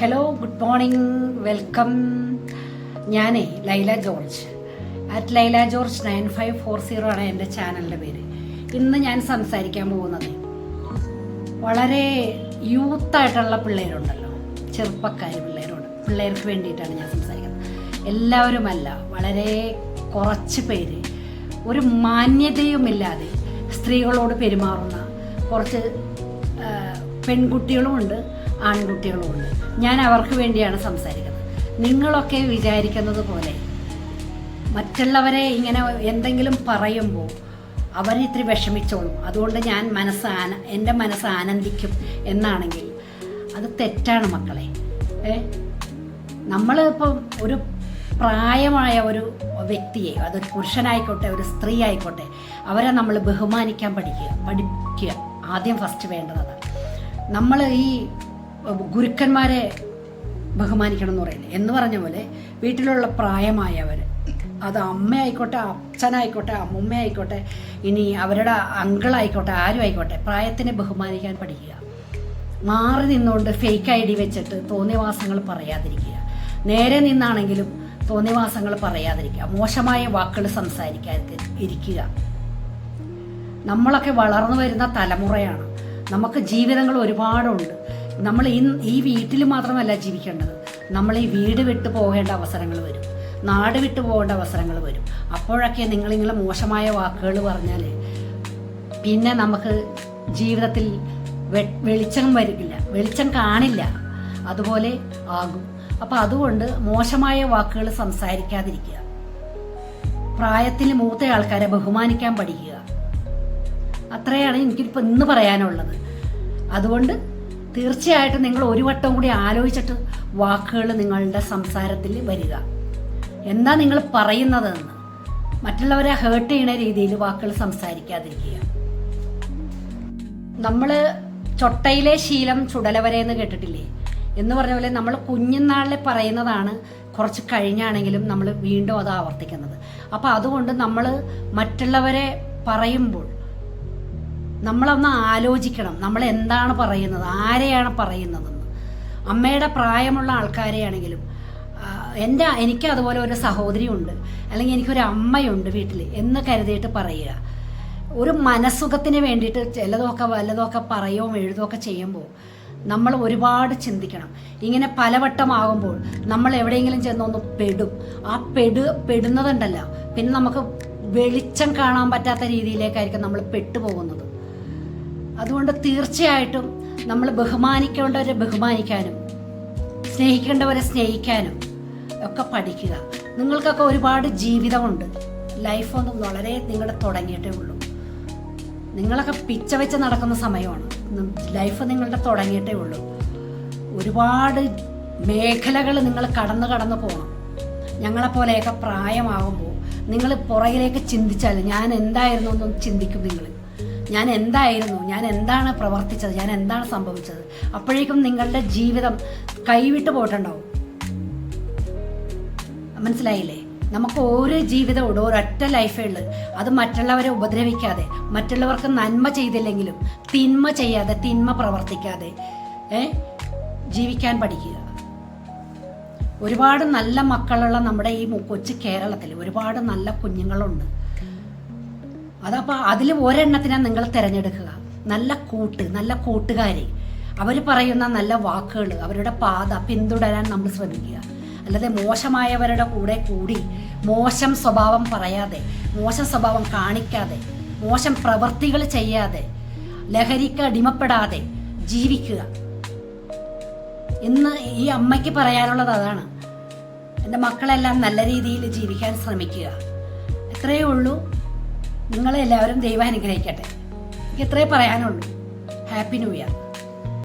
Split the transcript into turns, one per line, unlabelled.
Hello good morning welcome ഞാനേ Laila George. At Laila George nine five four zero ആണ് എന്റെ ചാനലിന്റെ പേര്. ഇന്ന് ഞാൻ സംസാരിക്കാൻ പോകുന്നത് വളരെ യൂത്തായിട്ടുള്ള പിള്ളേരുണ്ടല്ലോ. ചെറുപ്പക്കാർ പിള്ളേരോട്. പിള്ളേർക്ക് വേണ്ടിയിട്ടാണ് ഞാൻ സംസാരിക്കുന്നത്. എല്ലാവരുമല്ല വളരെ കുറച്ച് പേര്. ഒരു മാന്യതയുമില്ലാതെ സ്ത്രീകളോട് പെരുമാറുന്ന കുറച്ച് പെൺകുട്ടികളുമുണ്ട്. ആൺകുട്ടികളുമുണ്ട്. ഞാൻ അവർക്ക് വേണ്ടിയാണ് സംസാരിക്കുന്നത്. നിങ്ങളൊക്കെ വിചാരിക്കുന്നത് പോലെ മറ്റുള്ളവരെ ഇങ്ങനെ എന്തെങ്കിലും പറയുമ്പോൾ അവരിത്തിരി വിഷമിച്ചോളും. അതുകൊണ്ട് ഞാൻ മനസ്സ് ആന എന്റെ മനസ്സ് ആനന്ദിക്കും എന്നാണെങ്കിൽ അത് തെറ്റാണ് മക്കളെ. നമ്മൾ ഇപ്പം ഒരു പ്രായമായ ഒരു വ്യക്തിയെ അതൊരു പുരുഷനായിക്കോട്ടെ ഒരു സ്ത്രീ ആയിക്കോട്ടെ അവരെ നമ്മൾ ബഹുമാനിക്കാൻ പഠിക്കുക പഠിക്കുക. ആദ്യം ഫസ്റ്റ് വേണ്ടതാണ് നമ്മൾ ഈ ഗുരുക്കന്മാരെ ബഹുമാനിക്കണം എന്ന് പറയുന്നത്. എന്ന് പറഞ്ഞ പോലെ വീട്ടിലുള്ള പ്രായമായവർ അത് അമ്മയായിക്കോട്ടെ അച്ഛനായിക്കോട്ടെ അമ്മുമ്മയായിക്കോട്ടെ ഇനി അവരുടെ അങ്കിളായിക്കോട്ടെ ആരും ആയിക്കോട്ടെ പ്രായത്തിനെ ബഹുമാനിക്കാൻ പഠിക്കുക. മാറി നിന്നുകൊണ്ട് ഫേക്ക് ഐ ഡി വെച്ചിട്ട് തോന്നിയവാസങ്ങൾ പറയാതിരിക്കുക. നേരെ നിന്നാണെങ്കിലും തോന്നിയവാസങ്ങൾ പറയാതിരിക്കുക. മോശമായ വാക്കുകൾ സംസാരിക്കാതെ ഇരിക്കുക. നമ്മളൊക്കെ വളർന്നു വരുന്ന തലമുറയാണ്. നമുക്ക് ജീവിതങ്ങൾ ഒരുപാടുണ്ട്. നമ്മൾ ഈ ഈ വീട്ടിൽ മാത്രമല്ല ജീവിക്കേണ്ടത്. നമ്മൾ ഈ വീട് വിട്ടു പോകേണ്ട അവസരങ്ങൾ വരും. നാട് വിട്ടു പോകേണ്ട അവസരങ്ങൾ വരും. അപ്പോഴൊക്കെ നിങ്ങളിങ്ങനെ മോശമായ വാക്കുകൾ പറഞ്ഞാൽ പിന്നെ നമുക്ക് ജീവിതത്തിൽ വെളിച്ചം വരില്ല. വെളിച്ചം കാണില്ല. അതുപോലെ ആകും. അപ്പം അതുകൊണ്ട് മോശമായ വാക്കുകൾ സംസാരിക്കാതിരിക്കുക. പ്രായത്തിൽ മൂത്ത ആൾക്കാരെ ബഹുമാനിക്കാൻ പഠിക്കുക. അത്രയാണ് എനിക്കിപ്പോൾ ഇന്ന് പറയാനുള്ളത്. അതുകൊണ്ട് തീർച്ചയായിട്ടും നിങ്ങൾ ഒരു വട്ടം കൂടി ആലോചിച്ചിട്ട് വാക്കുകൾ നിങ്ങളുടെ സംസാരത്തിൽ വരിക. എന്താ നിങ്ങൾ പറയുന്നതെന്ന്. മറ്റുള്ളവരെ ഹേർട്ട് ചെയ്യുന്ന രീതിയിൽ വാക്കുകൾ സംസാരിക്കാതിരിക്കുക. നമ്മൾ ചൊട്ടയിലെ ശീലം ചുടലവരെ എന്ന് കേട്ടിട്ടില്ലേ? എന്ന് പറഞ്ഞ പോലെ നമ്മൾ കുഞ്ഞുനാളിൽ പറയുന്നതാണ് കുറച്ച് കഴിഞ്ഞാണെങ്കിലും നമ്മൾ വീണ്ടും അത് ആവർത്തിക്കുന്നത്. അപ്പോൾ അതുകൊണ്ട് നമ്മൾ മറ്റുള്ളവരെ പറയുമ്പോൾ നമ്മളൊന്ന് ആലോചിക്കണം. നമ്മൾ എന്താണ് പറയുന്നത്? ആരെയാണ് പറയുന്നതെന്ന് അമ്മയുടെ പ്രായമുള്ള ആൾക്കാരെയാണെങ്കിലും എന്റെ എനിക്ക് അതുപോലെ ഒരു സഹോദരി ഉണ്ട് അല്ലെങ്കിൽ എനിക്കൊരു അമ്മയുണ്ട് വീട്ടിൽ എന്ന് കരുതിയിട്ട് പറയുക. ഒരു മനസ്സുഖത്തിന് വേണ്ടിയിട്ട് ചിലതൊക്കെ വല്ലതൊക്കെ പറയുകയും എഴുതുകയൊക്കെ ചെയ്യുമ്പോൾ നമ്മൾ ഒരുപാട് ചിന്തിക്കണം. ഇങ്ങനെ പലവട്ടമാകുമ്പോൾ നമ്മൾ എവിടെയെങ്കിലും ചെന്നൊന്ന് പെടും. ആ പെടു പെടുന്നതുണ്ടല്ല. പിന്നെ നമുക്ക് വെളിച്ചം കാണാൻ പറ്റാത്ത രീതിയിലേക്കായിരിക്കും നമ്മൾ പെട്ടുപോകുന്നത്. അതുകൊണ്ട് തീർച്ചയായിട്ടും നമ്മൾ ബഹുമാനിക്കേണ്ടവരെ ബഹുമാനിക്കാനും സ്നേഹിക്കേണ്ടവരെ സ്നേഹിക്കാനും ഒക്കെ പഠിക്കുക. നിങ്ങൾക്കൊക്കെ ഒരുപാട് ജീവിതമുണ്ട്. ലൈഫൊന്നും വളരെ നിങ്ങളുടെ തുടങ്ങിയിട്ടേ ഉള്ളൂ. നിങ്ങളൊക്കെ പിച്ച വെച്ച് നടക്കുന്ന സമയമാണ്. ലൈഫ് നിങ്ങളുടെ തുടങ്ങിയിട്ടേ ഉള്ളൂ. ഒരുപാട് മേഖലകൾ നിങ്ങൾ കടന്ന് കടന്ന് പോകണം ഞങ്ങളെപ്പോലെയൊക്കെ പ്രായമാകുമ്പോൾ നിങ്ങൾ പുറകിലേക്ക് ചിന്തിച്ചാൽ ഞാൻ എന്തായിരുന്നു എന്നും ചിന്തിക്കും നിങ്ങൾ. ഞാൻ എന്തായിരുന്നു ഞാൻ എന്താണ് പ്രവർത്തിച്ചത്? ഞാൻ എന്താണ് സംഭവിച്ചത്? അപ്പോഴേക്കും നിങ്ങളുടെ ജീവിതം കൈവിട്ട് പോയിട്ടുണ്ടാവും. മനസ്സിലായില്ലേ? നമുക്ക് ഓരോ ജീവിതമുണ്ട് ഒരൊറ്റ ലൈഫേ ഉള്ളൂ. അത് മറ്റുള്ളവരെ ഉപദ്രവിക്കാതെ മറ്റുള്ളവർക്ക് നന്മ ചെയ്തില്ലെങ്കിലും തിന്മ ചെയ്യാതെ തിന്മ പ്രവർത്തിക്കാതെ ഏ ജീവിക്കാൻ പഠിക്കുക. ഒരുപാട് നല്ല മക്കളുള്ള നമ്മുടെ ഈ കൊച്ചു കേരളത്തിൽ ഒരുപാട് നല്ല കുഞ്ഞുങ്ങളുണ്ട്. അതപ്പോൾ അതിൽ ഒരെണ്ണത്തിനെ നിങ്ങൾ തിരഞ്ഞെടുക്കുക. നല്ല കൂട്ട് നല്ല കൂട്ടുകാരി. അവർ പറയുന്ന നല്ല വാക്കുകൾ അവരുടെ പാത പിന്തുടരാൻ നമ്മൾ ശ്രമിക്കുക. അല്ലാതെ മോശമായവരുടെ കൂടെ കൂടി മോശം സ്വഭാവം പറയാതെ മോശം സ്വഭാവം കാണിക്കാതെ മോശം പ്രവൃത്തികൾ ചെയ്യാതെ ലഹരിക്ക് അടിമപ്പെടാതെ ജീവിക്കുക. ഇന്ന് ഈ അമ്മയ്ക്ക് പറയാനുള്ളത് അതാണ്. എന്റെ മക്കളെല്ലാം നല്ല രീതിയിൽ ജീവിക്കാൻ ശ്രമിക്കുക. ഇത്രയേ ഉള്ളൂ. നിങ്ങളെല്ലാവരും ദൈവം അനുഗ്രഹിക്കട്ടെ. എനിക്ക് ഇത്രേ പറയാനുള്ളൂ. Happy new year